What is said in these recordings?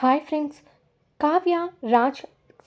Hi friends Kavya Raj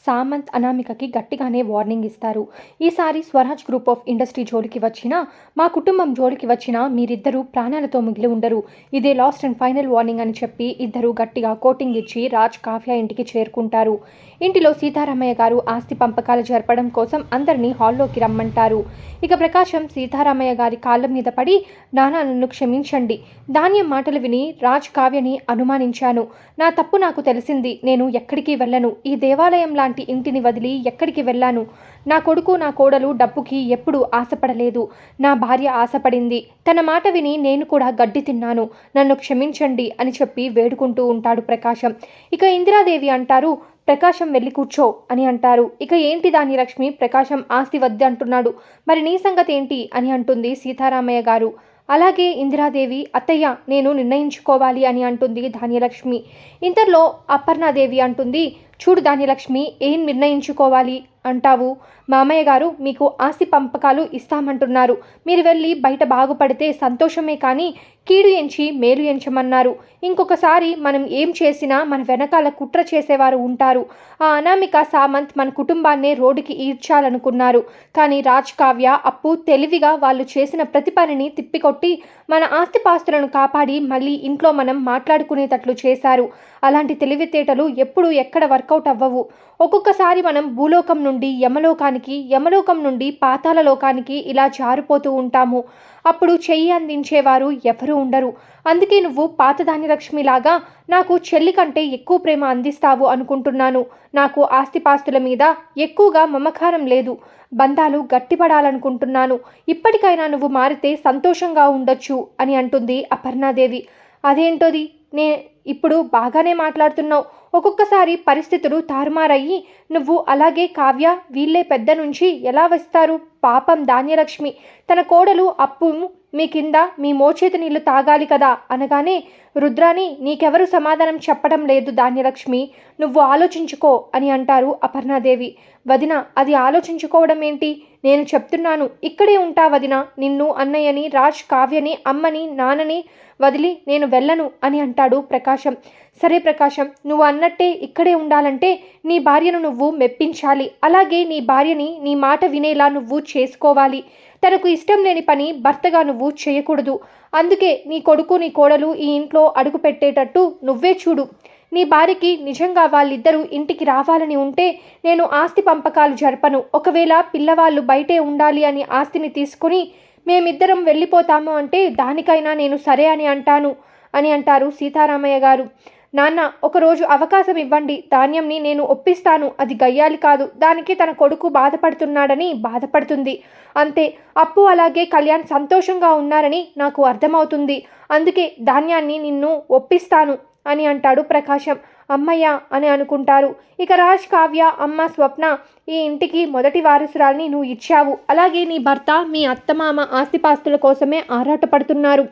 Samanth అనామికకి గట్టిగానే warning ఇస్తారు. ఈసారి స్వరాజ్ గ్రూప్ ఆఫ్ ఇండస్ట్రీ జోలికి వచ్చినా మా కుటుంబం జోలికి వచ్చినా మీరిద్దరూ ప్రాణాలతో మిగిలి ఉండరు. ఇదే లాస్ట్ అండ్ ఫైనల్ వార్నింగ్ అని చెప్పి ఇద్దరు గట్టిగా కోటింగ్ ఇచ్చి రాజ్ కావ్య ఇంటికి చేరుకుంటారు. ఇంటిలో సీతారామయ్య గారు ఆస్తి పంపకాలు జరపడం కోసం అందరినీ హాల్లోకి రమ్మంటారు. ఇక ప్రకాశం సీతారామయ్య గారి కాళ్ళ మీద పడి నానా నన్ను క్షమించండి. ధాన్యం మాటలు విని రాజ్ కావ్యని అనుమానించాను. నా తప్పు నాకు తెలిసింది. నేను ఎక్కడికి వెళ్ళను. ఈ దేవాలయంలో లాంటి ఇంటిని వదిలి ఎక్కడికి వెళ్ళాను? నా కొడుకు నా కోడలు డబ్బుకి ఎప్పుడూ ఆశపడలేదు. నా భార్య ఆశపడింది. తన మాట విని నేను కూడా గడ్డి తిన్నాను. నన్ను క్షమించండి అని చెప్పి వేడుకుంటూ ఉంటాడు ప్రకాశం. ఇక ఇందిరాదేవి అంటారు ప్రకాశం వెళ్ళి కూర్చో అని అంటారు. ఇక ఏంటి దాని లక్ష్మి? ప్రకాశం ఆస్తి వద్దు అంటున్నాడు. మరి నీ సంగతి ఏంటి? అని అంటుంది సీతారామయ్య గారు. అలాగే ఇందిరాదేవి అత్తయ్య నేను నిర్ణయించుకోవాలి అని అంటుంది ధాన్యలక్ష్మి. ఇంతలో అపర్ణాదేవి అంటుంది చూడు ధాన్యలక్ష్మి ఏం నిర్ణయించుకోవాలి? అంటావు. మామయ్య గారు మీకు ఆస్తి పంపకాలు ఇస్తామంటున్నారు. మీరు వెళ్ళి బయట బాగుపడితే సంతోషమే కానీ కీడు ఎంచి మేలు ఎంచమన్నారు. ఇంకొకసారి మనం ఏం చేసినా మన వెనకాల కుట్ర చేసేవారు ఉంటారు. ఆ అనామిక సామంత్ మన కుటుంబాన్నే రోడ్డుకి ఈడ్చాలనుకున్నారు. కానీ రాజ్ కావ్య అప్పు తెలివిగా వాళ్ళు చేసిన ప్రతి పనిని తిప్పికొట్టి మన ఆస్తిపాస్తులను కాపాడి మళ్ళీ ఇంట్లో మనం మాట్లాడుకునేటట్లు చేశారు. అలాంటి తెలివితేటలు ఎప్పుడు ఎక్కడ వర్కౌట్ అవ్వవు. ఒక్కొక్కసారి మనం భూలోకం నుండి యమలోకానికి యమలోకం నుండి పాతాల లోకానికి ఇలా జారిపోతూ ఉంటాము. అప్పుడు చెయ్యి అందించేవారు ఎవరూ ఉండరు. అందుకే నువ్వు పాతదాని లక్ష్మిలాగా నాకు చెల్లి కంటే ఎక్కువ ప్రేమ అందిస్తావు అనుకుంటున్నాను. నాకు ఆస్తిపాస్తుల మీద ఎక్కువగా మమకారం లేదు. బంధాలు గట్టిపడాలనుకుంటున్నాను. ఇప్పటికైనా నువ్వు మారితే సంతోషంగా ఉండొచ్చు అని అంటుంది అపర్ణాదేవి. అదేంటోది? నే ఇప్పుడు బాగానే మాట్లాడుతున్నావు. ఒక్కొక్కసారి పరిస్థితులు తారుమారయ్యి నువ్వు అలాగే కావ్య వీళ్ళే పెద్ద నుంచి ఎలా వస్తారు? పాపం ధాన్యలక్ష్మి తన కోడలు అప్పు మీ కింద మీ మోచేతి నీళ్ళు తాగాలి కదా అనగానే రుద్రాని నీకెవరు సమాధానం చెప్పడం లేదు ధాన్యలక్ష్మి. నువ్వు ఆలోచించుకో అని అంటారు అపర్ణాదేవి. వదిన అది ఆలోచించుకోవడం ఏంటి? నేను చెప్తున్నాను ఇక్కడే ఉంటా వదిన నిన్ను అన్నయ్యని రాజ్ కావ్యని అమ్మని నాన్నని వదిలి నేను వెళ్ళను అని అంటాడు ప్రకాశం. సరే ప్రకాశం నువ్వు అన్నట్టే ఇక్కడే ఉండాలంటే నీ భార్యను నువ్వు మెప్పించాలి. అలాగే నీ భార్యని నీ మాట వినేలా నువ్వు చేసుకోవాలి. తనకు ఇష్టం లేని పని భర్తగా నువ్వు చేయకూడదు. అందుకే నీ కొడుకు నీ కోడలు ఈ ఇంట్లో అడుగు పెట్టేటట్టు నువ్వే చూడు. నీ భార్యకి నిజంగా వాళ్ళిద్దరూ ఇంటికి రావాలని ఉంటే నేను ఆస్తి పంపకాలు జరపను. ఒకవేళ పిల్లవాళ్ళు బయటే ఉండాలి అని ఆస్తిని తీసుకుని మేమిద్దరం వెళ్ళిపోతాము అంటే దానికైనా నేను సరే అని అంటాను అని అంటారు సీతారామయ్య గారు. నాన్న ఒకరోజు అవకాశం ఇవ్వండి. ధాన్యంని నేను ఒప్పిస్తాను. అది గయ్యాలి కాదు. దానికి తన కొడుకు బాధపడుతున్నాడని బాధపడుతుంది. అంతే. అప్పు అలాగే కళ్యాణ్ సంతోషంగా ఉన్నారని నాకు అర్థమవుతుంది. అందుకే ధాన్యాన్ని నిన్ను ఒప్పిస్తాను అని అంటాడు ప్రకాశం. అమ్మయ్య అని అనుకుంటారు. ఇక రాజ్ కావ్య అమ్మ స్వప్న ఈ ఇంటికి మొదటి వారసురాల్ని నువ్వు ఇచ్చావు. అలాగే నీ భర్త మీ అత్తమామ ఆస్తిపాస్తుల కోసమే ఆరాటపడుతున్నారు.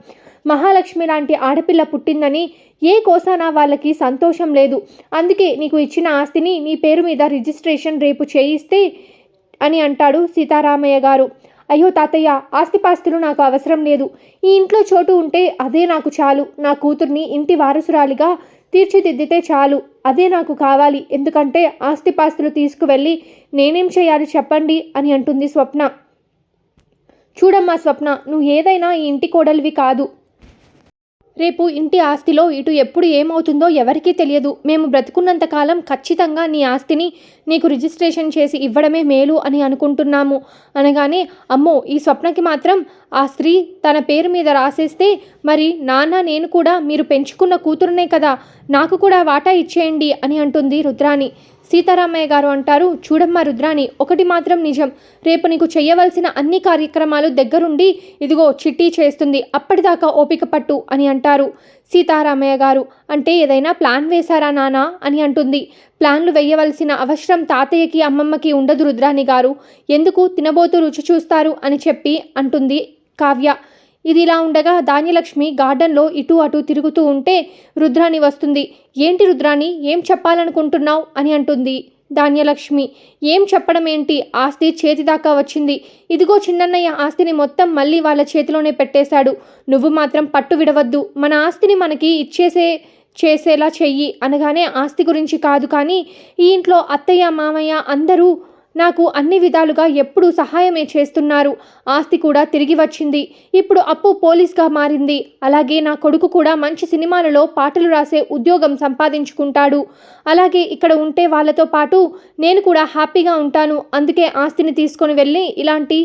మహాలక్ష్మి లాంటి ఆడపిల్ల పుట్టిందని ఏ కోసానా వాళ్ళకి సంతోషం లేదు. అందుకే నీకు ఇచ్చిన ఆస్తిని నీ పేరు మీద రిజిస్ట్రేషన్ రేపు చేయిస్తే అని అంటాడు సీతారామయ్య గారు. అయ్యో తాతయ్య ఆస్తిపాస్తులు నాకు అవసరం లేదు. ఈ ఇంట్లో చోటు ఉంటే అదే నాకు చాలు. నా కూతుర్ని ఇంటి వారసురాలిగా తీర్చిదిద్దితే చాలు. అదే నాకు కావాలి. ఎందుకంటే ఆస్తిపాస్తులు తీసుకువెళ్ళి నేనేం చేయాలి చెప్పండి అని అంటుంది స్వప్న. చూడమ్మా స్వప్న నువ్వు ఏదైనా ఈ ఇంటి కోడలివి కాదు. రేపు ఇంటి ఆస్తిలో ఇటు ఎప్పుడు ఏమవుతుందో ఎవరికీ తెలియదు. మేము బ్రతుకున్నంతకాలం ఖచ్చితంగా నీ ఆస్తిని నీకు రిజిస్ట్రేషన్ చేసి ఇవ్వడమే మేలు అని అనుకుంటున్నాము. అనగానే అమ్మో ఈ స్వప్నకి మాత్రం ఆ స్త్రీ తన పేరు మీద రాసేస్తే మరి నాన్న నేను కూడా మీరు పెంచుకున్న కూతురునే కదా నాకు కూడా వాటా ఇచ్చేయండి అని అంటుంది రుద్రాణి. సీతారామయ్య గారు అంటారు చూడమ్మా రుద్రాణి ఒకటి మాత్రం నిజం. రేపు నీకు చేయవలసిన అన్ని కార్యక్రమాలు దగ్గరుండి ఇదిగో చిట్టి చేస్తుంది. అప్పటిదాకా ఓపిక పట్టు అని అంటారు. సీతారామయ్య గారు అంటే ఏదైనా ప్లాన్ వేశారా నానా? అని అంటుంది. ప్లాన్లు వేయవలసిన అవసరం తాతయ్యకి అమ్మమ్మకి ఉండదు రుద్రాణి గారు. ఎందుకు తినబోతూ రుచి చూస్తారు అని చెప్పి అంటుంది కావ్య. ఇది ఇలా ఉండగా ధాన్యలక్ష్మి గార్డెన్లో ఇటు అటు తిరుగుతూ ఉంటే రుద్రాణి వస్తుంది. ఏంటి రుద్రాణి? ఏం చెప్పాలనుకుంటున్నావు? అని అంటుంది ధాన్యలక్ష్మి. ఏం చెప్పడం ఏంటి? ఆస్తి చేతి దాకా వచ్చింది. ఇదిగో చిన్నన్నయ్య ఆస్తిని మొత్తం మళ్ళీ వాళ్ళ చేతిలోనే పెట్టేశాడు. నువ్వు మాత్రం పట్టు విడవద్దు. మన ఆస్తిని మనకి ఇచ్చేసే చేసేలా చెయ్యి అనగానే ఆస్తి గురించి కాదు కానీ ఈ ఇంట్లో అత్తయ్య మామయ్య అందరూ నాకు అన్ని విధాలుగా ఎప్పుడూ సహాయమే చేస్తున్నారు. ఆస్తి కూడా తిరిగి వచ్చింది. ఇప్పుడు అప్పు పోలీస్గా మారింది. అలాగే నా కొడుకు కూడా మంచి సినిమాలలో పాటలు రాసే ఉద్యోగం సంపాదించుకుంటాడు. అలాగే ఇక్కడ ఉంటే వాళ్ళతో పాటు నేను కూడా హ్యాపీగా ఉంటాను. అందుకే ఆస్తిని తీసుకొని వెళ్ళి ఇలాంటి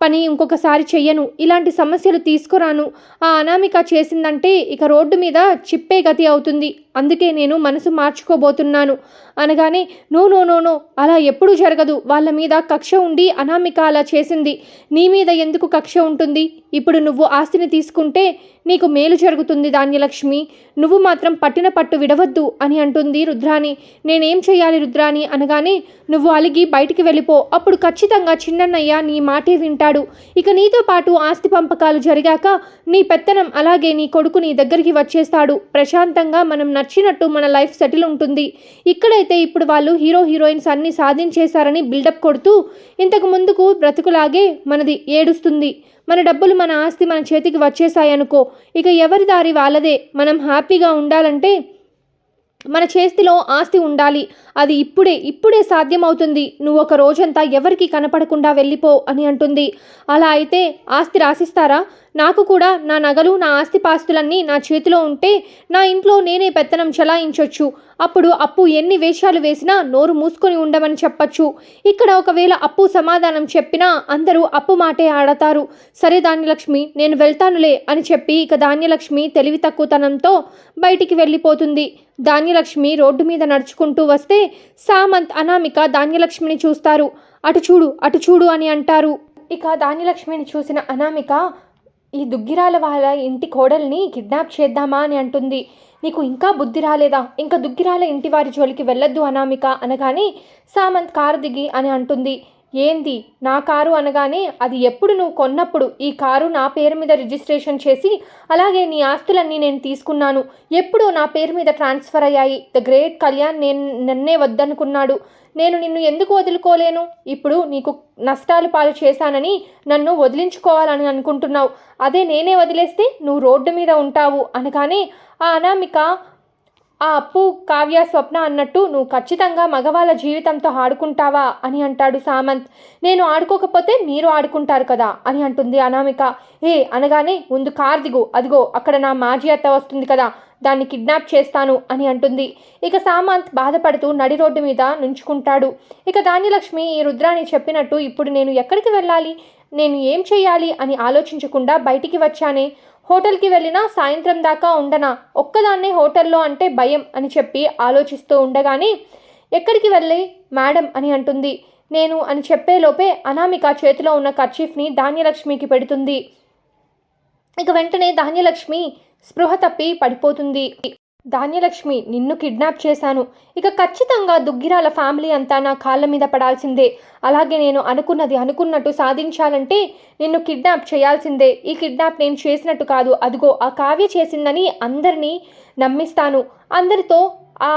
పని ఇంకొకసారి చెయ్యను. ఇలాంటి సమస్యలు తీసుకురాను. ఆ అనామిక చేసిందంటే ఇక రోడ్డు మీద చిప్పే గతి అవుతుంది. అందుకే నేను మనసు మార్చుకోబోతున్నాను. అనగానే నో నో నో నో అలా ఎప్పుడూ జరగదు. వాళ్ళ మీద కక్ష ఉండి అనామిక అలా చేసింది. నీ మీద ఎందుకు కక్ష ఉంటుంది? ఇప్పుడు నువ్వు ఆస్తిని తీసుకుంటే నీకు మేలు జరుగుతుంది ధాన్యలక్ష్మి. నువ్వు మాత్రం పట్టిన పట్టు విడవద్దు అని అంటుంది రుద్రాని నేనేం చేయాలి రుద్రాని అనగానే నువ్వు అలిగి బయటికి వెళ్ళిపో. అప్పుడు ఖచ్చితంగా చిన్నన్నయ్య నీ మాటే వింటాడు. ఇక నీతో పాటు ఆస్తి పంపకాలు జరిగాక నీ పెత్తనం అలాగే నీ కొడుకు నీ దగ్గరికి వచ్చేస్తాడు. ప్రశాంతంగా మనం నచ్చినట్టు మన లైఫ్ సెటిల్ ఉంటుంది. ఇక్కడైతే ఇప్పుడు వాళ్ళు హీరో హీరోయిన్స్ అన్ని సాధించేశారని బిల్డప్ కొడుతూ ఇంతకు ముందుకు బ్రతుకులాగే మనది ఏడుస్తుంది. మన డబ్బులు మన ఆస్తి మన చేతికి వచ్చేసాయనుకో ఇక ఎవరి దారి వాళ్ళదే. మనం హ్యాపీగా ఉండాలంటే మన చేతిలో ఆస్తి ఉండాలి. అది ఇప్పుడే ఇప్పుడే సాధ్యమవుతుంది. నువ్వు ఒక రోజంతా ఎవరికి కనపడకుండా వెళ్ళిపో అని అంటుంది. అలా అయితే ఆస్తి రాసిస్తారా? నాకు కూడా నా నగలు నా ఆస్తి పాస్తులన్నీ నా చేతిలో ఉంటే నా ఇంట్లో నేనే పెత్తనం చలాయించొచ్చు. అప్పుడు అప్పు ఎన్ని వేషాలు వేసినా నోరు మూసుకొని ఉండమని చెప్పచ్చు. ఇక్కడ ఒకవేళ అప్పు సమాధానం చెప్పినా అందరూ అప్పు మాటే ఆడతారు. సరే ధాన్యలక్ష్మి నేను వెళ్తానులే అని చెప్పి ఇక ధాన్యలక్ష్మి తెలివి తక్కువతనంతో బయటికి వెళ్ళిపోతుంది. ధాన్యలక్ష్మి రోడ్డు మీద నడుచుకుంటూ వస్తే సామంత్ అనామిక ధాన్యలక్ష్మిని చూస్తారు. అటు చూడు అటు చూడు అని అంటారు. ఇక ధాన్యలక్ష్మిని చూసిన అనామిక ఈ దుగ్గిరాల వాళ్ళ ఇంటి కోడల్ని కిడ్నాప్ చేద్దామా అని అంటుంది. నీకు ఇంకా బుద్ధి రాలేదా? ఇంకా దుగ్గిరాల ఇంటి వారి జోలికి వెళ్ళొద్దు అనామిక అనగానే సామంత్ కారు దిగి అని అంటుంది. ఏంది? నా కారు అనగానే అది ఎప్పుడు నువ్వు కొన్నప్పుడు ఈ కారు నా పేరు మీద రిజిస్ట్రేషన్ చేసి అలాగే నీ ఆస్తులన్నీ నేను తీసుకున్నాను. ఎప్పుడో నా పేరు మీద ట్రాన్స్ఫర్ అయ్యాయి. ద గ్రేట్ కళ్యాణ్ నేను నన్నే వద్దనుకున్నాడు. నేను నిన్ను ఎందుకు వదులుకోలేను? ఇప్పుడు నీకు నష్టాలు పాలు చేశానని నన్ను వదిలించుకోవాలని అనుకుంటున్నావు. అదే నేనే వదిలేస్తే నువ్వు రోడ్డు మీద ఉంటావు అనగానే ఆ అనామిక ఆ అప్పు కావ్య స్వప్న అన్నట్టు నువ్వు ఖచ్చితంగా మగవాళ్ళ జీవితంతో ఆడుకుంటావా అని అంటాడు సామంత్. నేను ఆడుకోకపోతే మీరు ఆడుకుంటారు కదా అని అంటుంది అనామిక. ఏ అనగానే ముందు కార్ దిగు. అదిగో అక్కడ నా మాజీ అత్త వస్తుంది కదా దాన్ని కిడ్నాప్ చేస్తాను అని అంటుంది. ఇక సామంత్ బాధపడుతూ నడి రోడ్డు మీద నుంచుకుంటాడు. ఇక ధాన్యలక్ష్మి ఈ రుద్రాని చెప్పినట్టు ఇప్పుడు నేను ఎక్కడికి వెళ్ళాలి? నేను ఏం చేయాలి అని ఆలోచించకుండా బయటికి వచ్చానే హోటల్కి వెళ్ళినా సాయంత్రం దాకా ఉండనా? ఒక్కదాన్నే హోటల్లో అంటే భయం అని చెప్పి ఆలోచిస్తూ ఉండగానే ఎక్కడికి వెళ్ళి మేడం అని అంటుంది. నేను అని చెప్పేలోపే అనామిక చేతిలో ఉన్న కర్చీఫ్ని ధాన్యలక్ష్మికి పెడుతుంది. ఇక వెంటనే ధాన్యలక్ష్మి స్పృహ తప్పి పడిపోతుంది. ధాన్యలక్ష్మి నిన్ను కిడ్నాప్ చేశాను. ఇక ఖచ్చితంగా దుగ్గిరాల ఫ్యామిలీ అంతా నా కాళ్ళ మీద పడాల్సిందే. అలాగే నేను అనుకున్నది అనుకున్నట్టు సాధించాలంటే నిన్ను కిడ్నాప్ చేయాల్సిందే. ఈ కిడ్నాప్ నేను చేసినట్టు కాదు. అదిగో ఆ కావ్య చేసిందని అందరినీ నమ్మిస్తాను. అందరితో ఆ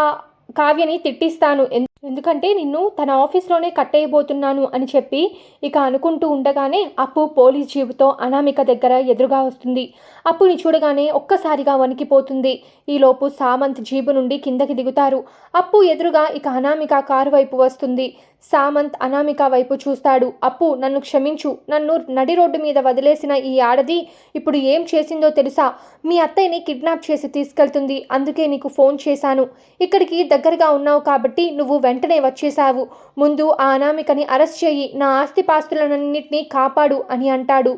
కావ్యని తిట్టిస్తాను. ఎందుకంటే నిన్ను తన ఆఫీస్లోనే కట్టేయబోతున్నాను అని చెప్పి ఇక అనుకుంటూ ఉండగానే అప్పు పోలీస్ జీబుతో అనామిక దగ్గర ఎదురుగా వస్తుంది. అప్పుని చూడగానే ఒక్కసారిగా వణికిపోతుంది. ఈలోపు సామంత్ జీబు నుండి కిందకి దిగుతారు. అప్పు ఎదురుగా ఇక అనామిక కారు వైపు వస్తుంది. సామంత్ అనామిక వైపు చూస్తాడు. అప్పు నన్ను క్షమించు. నన్ను నడి రోడ్డు మీద వదిలేసిన ఈ ఆడది ఇప్పుడు ఏం చేసిందో తెలుసా? మీ అత్తయ్యని కిడ్నాప్ చేసి తీసుకెళ్తుంది. అందుకే నీకు ఫోన్ చేశాను. ఇక్కడికి దగ్గరగా ఉన్నావు కాబట్టి నువ్వు వెంటనే వచ్చేశావు. ముందు ఆ అనామికని అరెస్ట్ చేయి. నా ఆస్తిపాస్తులన్నింటినీ కాపాడు అని అంటాడు.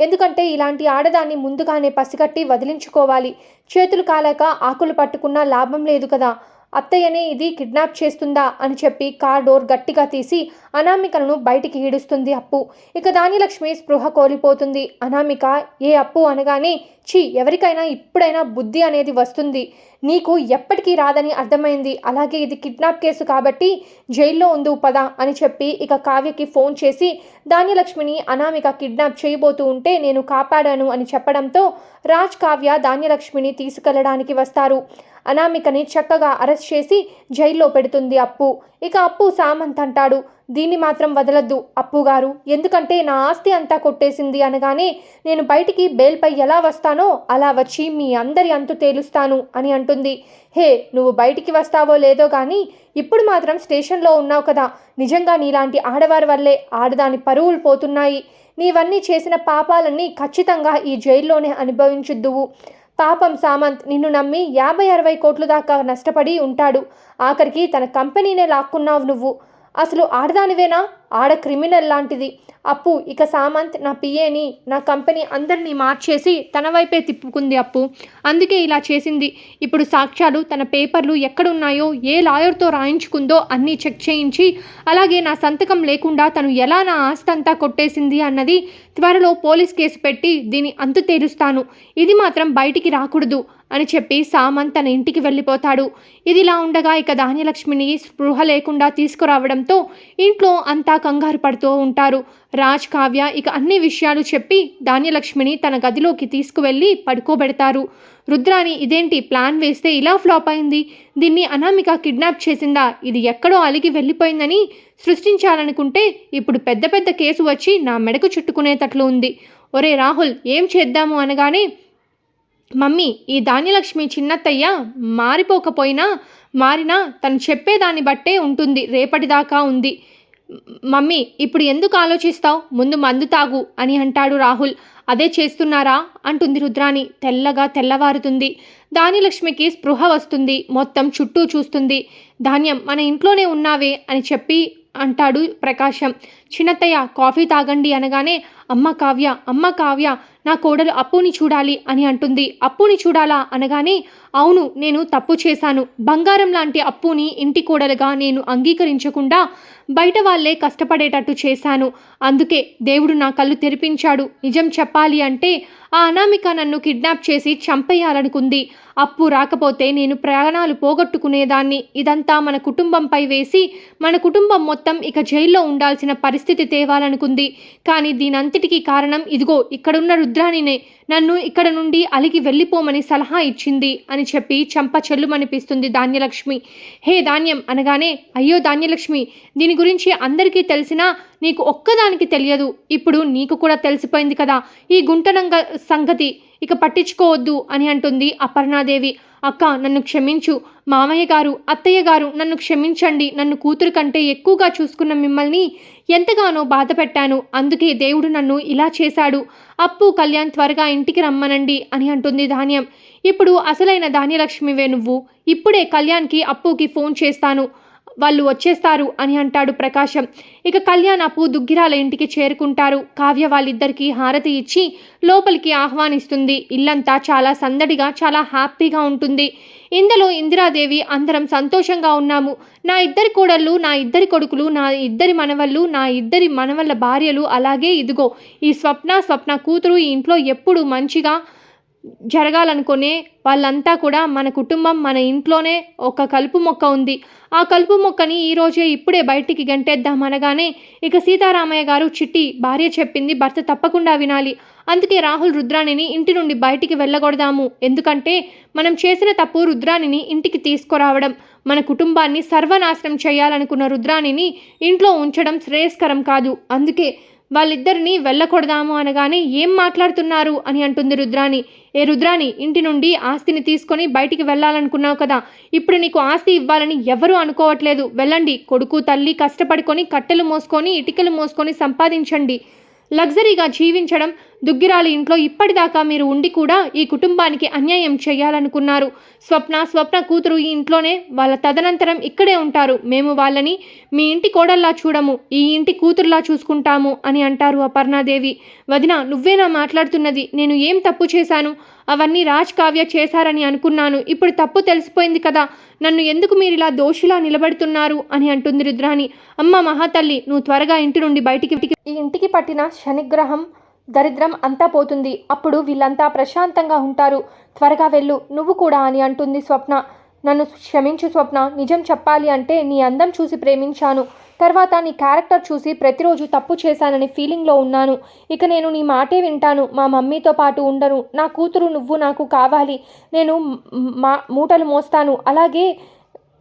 ఎందుకంటే ఇలాంటి ఆడదాన్ని ముందుగానే పసిగట్టి వదిలించుకోవాలి. చేతులు కాలాక ఆకులు పట్టుకున్నా లాభం లేదు కదా. అత్తయ్యనే ఇది కిడ్నాప్ చేస్తుందా అని చెప్పి కార్ డోర్ గట్టిగా తీసి అనామికలను బయటికి ఈడుస్తుంది అప్పు. ఇక దానిలక్ష్మి స్పృహ కోల్పోతుంది. అనామిక ఏ అప్పు అనగానే ఛీ ఎవరికైనా ఇప్పుడైనా బుద్ధి అనేది వస్తుంది. నీకు ఎప్పటికీ రాదని అర్థమైంది. అలాగే ఇది కిడ్నాప్ కేసు కాబట్టి జైల్లో ఉండు పద అని చెప్పి ఇక కావ్యకి ఫోన్ చేసి ధాన్యలక్ష్మిని అనామిక కిడ్నాప్ చేయబోతూ ఉంటే నేను కాపాడాను అని చెప్పడంతో రాజ్ కావ్య ధాన్యలక్ష్మిని తీసుకెళ్ళడానికి వస్తారు. అనామికని చక్కగా అరెస్ట్ చేసి జైల్లో పెడుతుంది అప్పు. ఇక అప్పు సామంత్ అంటాడు. దీన్ని మాత్రం వదలద్దు అప్పుగారు. ఎందుకంటే నా ఆస్తి అంతా కొట్టేసింది అనగానే నేను బయటికి బెయిల్పై ఎలా వస్తానో అలా వచ్చి మీ అందరి అంతు తేలుస్తాను అని అంటుంది. హే నువ్వు బయటికి వస్తావో లేదో కానీ ఇప్పుడు మాత్రం స్టేషన్లో ఉన్నావు కదా. నిజంగా నీలాంటి ఆడవారి వల్లే ఆడదాని పరువులు పోతున్నాయి. నీవన్నీ చేసిన పాపాలన్నీ ఖచ్చితంగా ఈ జైల్లోనే అనుభవించుద్దువు. పాపం సామంత్ నిన్ను నమ్మి యాభై అరవై కోట్లు దాకా నష్టపడి ఉంటాడు. ఆఖరికి తన కంపెనీనే లాక్కున్నావు నువ్వు. అసలు ఆడదానివేనా? ఆడ క్రిమినల్ లాంటిది. అప్పు ఇక సామంత్ నా పిఏని నా కంపెనీ అందరినీ మార్చేసి తన వైపే తిప్పుకుంది అప్పు. అందుకే ఇలా చేసింది. ఇప్పుడు సాక్ష్యాలు తన పేపర్లు ఎక్కడున్నాయో ఏ లాయర్తో రాయించుకుందో అన్నీ చెక్ చేయించి అలాగే నా సంతకం లేకుండా తను ఎలా నా ఆస్తి అంతా కొట్టేసింది అన్నది త్వరలో పోలీస్ కేసు పెట్టి దీని అంతు తేలుస్తాను. ఇది మాత్రం బయటికి రాకూడదు. అని చెప్పి సామంత్ తన ఇంటికి వెళ్ళిపోతాడు. ఇదిలా ఉండగా ఇక ధాన్యలక్ష్మిని స్పృహ లేకుండా తీసుకురావడంతో ఇంట్లో అంతా కంగారు పడుతూ ఉంటారు. రాజ్ కావ్య ఇక అన్ని విషయాలు చెప్పి ధాన్యలక్ష్మిని తన గదిలోకి తీసుకువెళ్ళి పడుకోబెడతారు. రుద్రాని ఇదేంటి ప్లాన్ వేస్తే ఇలా ఫ్లాప్ అయింది? దీన్ని అనామిక కిడ్నాప్ చేసిందా? ఇది ఎక్కడో అలిగి వెళ్ళిపోయిందని సృష్టించాలనుకుంటే ఇప్పుడు పెద్ద పెద్ద కేసు వచ్చి నా మెడకు చుట్టుకునేటట్లు ఉంది. ఒరే రాహుల్ ఏం చేద్దాము? అనగానే మమ్మీ ఈ ధాన్యలక్ష్మి చిన్నత్తయ్య మారిపోకపోయినా మారినా తను చెప్పేదాన్ని బట్టే ఉంటుంది రేపటిదాకా ఉంది. మమ్మీ ఇప్పుడు ఎందుకు ఆలోచిస్తావు? ముందు మందు తాగు అని అంటాడు రాహుల్. అదే చేస్తున్నారా? అంటుంది రుద్రాణి తెల్లగా తెల్లవారుతుంది. ధాన్యలక్ష్మికి స్పృహ వస్తుంది మొత్తం చుట్టూ చూస్తుంది. ధాన్యం మన ఇంట్లోనే ఉన్నావే అని చెప్పి అంటాడు ప్రకాశం. చిన్నత్తయ్య కాఫీ తాగండి అనగానే అమ్మ కావ్య అమ్మ కావ్య నా కోడలు అప్పుని చూడాలి అని అంటుంది. అప్పుని చూడాలా? అనగానే అవును నేను తప్పు చేశాను. బంగారం లాంటి అప్పుని ఇంటి కోడలుగా నేను అంగీకరించకుండా బయట వాళ్ళే కష్టపడేటట్టు చేశాను. అందుకే దేవుడు నా కళ్ళు తెరిపించాడు. నిజం చెప్పాలి అంటే ఆ అనామిక నన్ను కిడ్నాప్ చేసి చంపేయాలనుకుంది. అప్పు రాకపోతే నేను ప్రాణాలు పోగొట్టుకునేదాన్ని. ఇదంతా మన కుటుంబంపై వేసి మన కుటుంబం మొత్తం ఇక జైల్లో ఉండాల్సిన పరిస్థితి తేవాలనుకుంది. కానీ దీనంతటికీ కారణం ఇదిగో ఇక్కడున్న రుద్రానినే నన్ను ఇక్కడ నుండి అలిగి వెళ్ళిపోమని సలహా ఇచ్చింది అని చెప్పి చంప చెల్లుమనిపిస్తుంది ధాన్యలక్ష్మి. హే ధాన్యం అనగానే అయ్యో ధాన్యలక్ష్మి దీని గురించి అందరికీ తెలిసినా నీకు ఒక్కదానికి తెలియదు. ఇప్పుడు నీకు కూడా తెలిసిపోయింది కదా ఈ గుంటనంగ సంగతి. ఇక పట్టించుకోవద్దు అని అంటుంది అపర్ణాదేవి. అక్క నన్ను క్షమించు. మామయ్య గారు అత్తయ్య గారు నన్ను క్షమించండి. నన్ను కూతురు కంటే ఎక్కువగా చూసుకున్న మిమ్మల్ని ఎంతగానో బాధ పెట్టాను. అందుకే దేవుడు నన్ను ఇలా చేశాడు. అప్పు కళ్యాణ్ త్వరగా ఇంటికి రమ్మనండి అని అంటుంది ధాన్యం. ఇప్పుడు అసలైన ధాన్యలక్ష్మివే నువ్వు. ఇప్పుడే కళ్యాణ్కి అప్పుకి ఫోన్ చేస్తాను. వాళ్ళు వచ్చేస్తారు అని అంటాడు ప్రకాశం. ఇక కళ్యాణ్ అప్పు దుగ్గిరాల ఇంటికి చేరుకుంటారు. కావ్య వాళ్ళిద్దరికీ హారతి ఇచ్చి లోపలికి ఆహ్వానిస్తుంది. ఇల్లంతా చాలా సందడిగా చాలా హ్యాపీగా ఉంటుంది. ఇందులో ఇందిరాదేవి అందరం సంతోషంగా ఉన్నాము. నా ఇద్దరి కోడళ్ళు నా ఇద్దరి కొడుకులు నా ఇద్దరి మనవళ్ళు నా ఇద్దరి మనవళ్ళ భార్యలు అలాగే ఇదిగో ఈ స్వప్న స్వప్న కూతురు ఈ ఇంట్లో ఎప్పుడు మంచిగా జరగాలనుకునే వాళ్ళంతా కూడా మన కుటుంబం మన ఇంట్లోనే ఒక కలుపు మొక్క ఉంది. ఆ కలుపు మొక్కని ఈరోజే ఇప్పుడే బయటికి గంటేద్దాం అనగానే ఇక సీతారామయ్య గారు చిట్టి భార్య చెప్పింది భర్త తప్పకుండా వినాలి. అందుకే రాహుల్ రుద్రాణిని ఇంటి నుండి బయటికి వెళ్ళగొడదాము. ఎందుకంటే మనం చేసిన తప్పు రుద్రాణిని ఇంటికి తీసుకురావడం మన కుటుంబాన్ని సర్వనాశనం చేయాలనుకున్న రుద్రాణిని ఇంట్లో ఉంచడం శ్రేయస్కరం కాదు. అందుకే వాళ్ళిద్దరిని వెళ్ళకూడదాము అనగానే ఏం మాట్లాడుతున్నారు అని అంటుంది రుద్రాణి. ఏ రుద్రాణి ఇంటి నుండి ఆస్తిని తీసుకొని బయటికి వెళ్ళాలనుకున్నావు కదా ఇప్పుడు నీకు ఆస్తి ఇవ్వాలని ఎవరూ అనుకోవట్లేదు. వెళ్ళండి కొడుకు తల్లి కష్టపడుకొని కట్టెలు మోసుకొని ఇటుకలు మోసుకొని సంపాదించండి. లగ్జరీగా జీవించడం దుగ్గిరాలి ఇంట్లో ఇప్పటిదాకా మీరు ఉండి కూడా ఈ కుటుంబానికి అన్యాయం చేయాలనుకున్నారు. స్వప్న స్వప్న కూతురు ఈ ఇంట్లోనే వాళ్ళ తదనంతరం ఇక్కడే ఉంటారు. మేము వాళ్ళని మీ ఇంటి కోడల్లా చూడము ఈ ఇంటి కూతురులా చూసుకుంటాము అని అంటారు అపర్ణాదేవి. వదిన నువ్వేనా మాట్లాడుతున్నది? నేను ఏం తప్పు చేశాను? అవన్నీ రాజ్ కావ్య చేశారని అనుకున్నాను. ఇప్పుడు తప్పు తెలిసిపోయింది కదా నన్ను ఎందుకు మీరు ఇలా దోషిలా నిలబడుతున్నారు అని అంటుంది రుద్రాణి. అమ్మ మహాతల్లి నువ్వు త్వరగా ఇంటి నుండి బయటికి ఈ ఇంటికి పట్టిన శనిగ్రహం దరిద్రం అంతా పోతుంది. అప్పుడు వీళ్ళంతా ప్రశాంతంగా ఉంటారు. త్వరగా వెళ్ళు. నువ్వు కూడా అని అంటుంది స్వప్న. నన్ను క్షమించు స్వప్న. నిజం చెప్పాలి అంటే నీ అందం చూసి ప్రేమించాను. తర్వాత నీ క్యారెక్టర్ చూసి ప్రతిరోజు తప్పు చేశానని ఫీలింగ్లో ఉన్నాను. ఇక నేను నీ మాటే వింటాను. మా మమ్మీతో పాటు ఉండను నా కూతురు నువ్వు నాకు కావాలి. నేను మా మూటలు మోస్తాను. అలాగే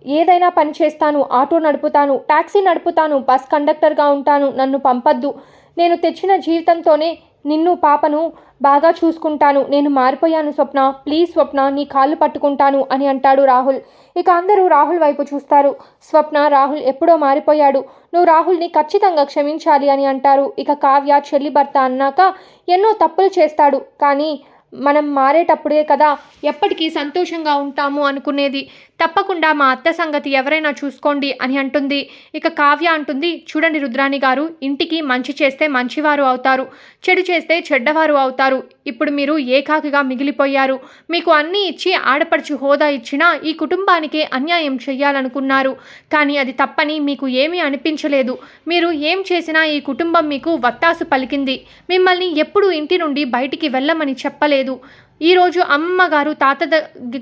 ఏదైనా పని చేస్తాను. ఆటో నడుపుతాను. టాక్సీ నడుపుతాను. బస్ కండక్టర్గా ఉంటాను. నన్ను పంపద్దు. నేను తెచ్చిన జీవితంతోనే నిన్ను పాపను బాగా చూసుకుంటాను. నేను మారిపోయాను స్వప్న. ప్లీజ్ స్వప్న నీ కాళ్ళు పట్టుకుంటాను అని అంటాడు రాహుల్. ఇక అందరూ రాహుల్ వైపు చూస్తారు. స్వప్న రాహుల్ ఎప్పుడో మారిపోయాడు. నువ్వు రాహుల్ని ఖచ్చితంగా క్షమించాలి అని అంటారు. ఇక కావ్య చెల్లి భర్త అన్నాక ఎన్నో తప్పులు చేస్తాడు. కానీ మనం మారేటప్పుడే కదా ఎప్పటికీ సంతోషంగా ఉంటాము అనుకునేది. తప్పకుండా మా అత్త సంగతి ఎవరైనా చూసుకోండి అని అంటుంది. ఇక కావ్య అంటుంది చూడండి రుద్రాణి గారు ఇంటికి మంచి చేస్తే మంచివారు అవుతారు చెడు చేస్తే చెడ్డవారు అవుతారు. ఇప్పుడు మీరు ఏకాకిగా మిగిలిపోయారు. మీకు అన్నీ ఇచ్చి ఆడపడుచు హోదా ఇచ్చినా ఈ కుటుంబానికే అన్యాయం చెయ్యాలనుకున్నారు. కానీ అది తప్పని మీకు ఏమీ అనిపించలేదు. మీరు ఏం చేసినా ఈ కుటుంబం మీకు వత్తాసు పలికింది. మిమ్మల్ని ఎప్పుడూ ఇంటి నుండి బయటికి వెళ్ళమని చెప్పలేదు. ఈరోజు అమ్మగారు తాత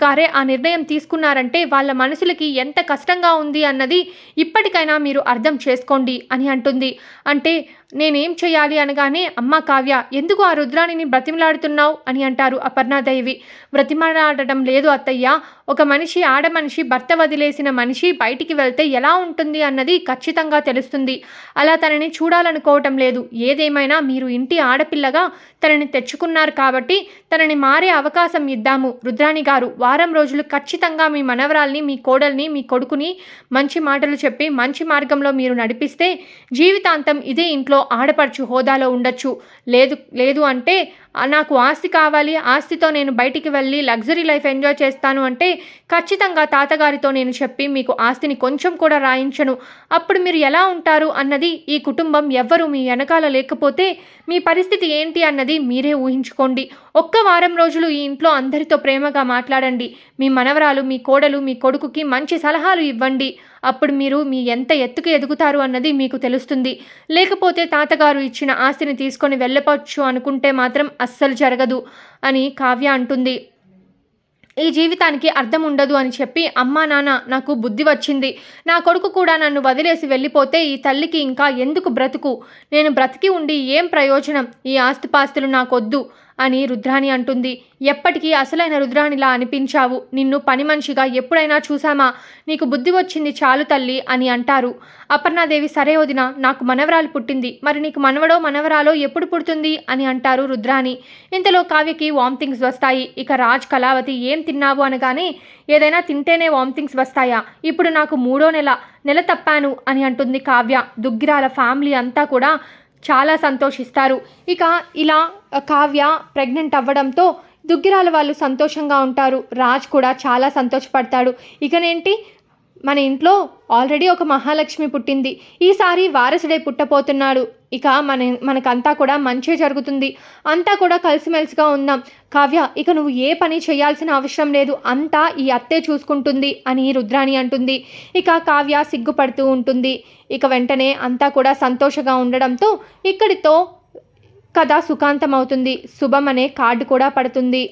గారే ఆ నిర్ణయం తీసుకున్నారంటే వాళ్ళ మనసులకి ఎంత కష్టంగా ఉంది అన్నది ఇప్పటికైనా మీరు అర్థం చేసుకోండి అని అంటుంది. అంటే నేనేం చేయాలి అనగానే అమ్మ కావ్య ఎందుకు ఆ రుద్రాణిని బ్రతిమలాడుతున్నావు? అని అంటారు అపర్ణాదేవి. బ్రతిమలాడటం లేదు అత్తయ్య. ఒక మనిషి ఆడ మనిషి భర్త వదిలేసిన మనిషి బయటికి వెళ్తే ఎలా ఉంటుంది అన్నది ఖచ్చితంగా తెలుస్తుంది. అలా తనని చూడాలనుకోవటం లేదు. ఏదేమైనా మీరు ఇంటి ఆడపిల్లగా తనని తెచ్చుకున్నారు కాబట్టి తనని మారే అవకాశం ఇద్దాము. రుద్రాణి గారు వారం రోజులు ఖచ్చితంగా మీ మనవరాల్ని మీ కోడల్ని మీ కొడుకుని మంచి మాటలు చెప్పి మంచి మార్గంలో మీరు నడిపిస్తే జీవితాంతం ఇదే ఇంట్లో ఆడపడుచు హోదాలో ఉండొచ్చు. లేదు లేదు అంటే నాకు ఆస్తి కావాలి ఆస్తితో నేను బయటికి వెళ్ళి లగ్జరీ లైఫ్ ఎంజాయ్ చేస్తాను అంటే ఖచ్చితంగా తాతగారితో నేను చెప్పి మీకు ఆస్తిని కొంచెం కూడా రాయించను. అప్పుడు మీరు ఎలా ఉంటారు అన్నది ఈ కుటుంబం ఎవ్వరూ మీ వెనకాల లేకపోతే మీ పరిస్థితి ఏంటి అన్నది మీరే ఊహించుకోండి. ఒక్క వారం రోజులు ఈ ఇంట్లో అందరితో ప్రేమగా మాట్లాడండి. మీ మనవరాలు మీ కోడలు మీ కొడుకుకి మంచి సలహాలు ఇవ్వండి. అప్పుడు మీరు మీ ఎంత ఎత్తుకు ఎదుగుతారు అన్నది మీకు తెలుస్తుంది. లేకపోతే తాతగారు ఇచ్చిన ఆస్తిని తీసుకొని వెళ్ళవచ్చు అనుకుంటే మాత్రం అస్సలు జరగదు అని కావ్య అంటుంది. ఈ జీవితానికి అర్థం ఉండదు అని చెప్పి అమ్మా నాన్న నాకు బుద్ధి వచ్చింది. నా కొడుకు కూడా నన్ను వదిలేసి వెళ్ళిపోతే ఈ తల్లికి ఇంకా ఎందుకు బ్రతుకు? నేను బ్రతికి ఉండి ఏం ప్రయోజనం? ఈ ఆస్తిపాస్తులు నాకొద్దు. అని రుద్రాణి అంటుంది. ఎప్పటికీ అసలైన రుద్రాణిలా అనిపించావు. నిన్ను పని మనిషిగా ఎప్పుడైనా చూసామా నీకు బుద్ధి వచ్చింది చాలు తల్లి అని అంటారు. అపర్ణాదేవి సరే వదిన నాకు మనవరాలు పుట్టింది. మరి నీకు మనవడో మనవరాలో ఎప్పుడు పుడుతుంది? అని అంటారు రుద్రాణి. ఇంతలో కావ్యకి వామిటింగ్స్ వస్తాయి. ఇక రాజ్ కళావతి ఏం తిన్నావు అనగానే ఏదైనా తింటేనే వామిటింగ్స్ వస్తాయా? ఇప్పుడు నాకు మూడో నెల నెల తప్పాను అని అంటుంది కావ్య. దుగ్గిరాల ఫ్యామిలీ అంతా కూడా చాలా సంతోషిస్తారు. ఇక ఇలా కావ్య ప్రెగ్నెంట్ అవ్వడంతో దుగ్గిరాల వాళ్ళు సంతోషంగా ఉంటారు. రాజ్ కూడా చాలా సంతోషపడతాడు. ఇకనేంటి? మన ఇంట్లో ఆల్రెడీ ఒక మహాలక్ష్మి పుట్టింది. ఈసారి వారసుడే పుట్టపోతున్నాడు ఇక మన మనకంతా కూడా మంచి జరుగుతుంది. అంతా కూడా కలిసిమెలిసిగా ఉందాం కావ్య ఇక నువ్వు ఏ పని చేయాల్సిన అవసరం లేదు. అంతా ఈ అత్తే చూసుకుంటుంది అని రుద్రాణి అంటుంది. ఇక కావ్య సిగ్గుపడుతూ ఉంటుంది. ఇక వెంటనే అంతా కూడా సంతోషంగా ఉండడంతో ఇక్కడితో కథ సుఖాంతం అవుతుంది శుభం అనే కార్డు కూడా పడుతుంది.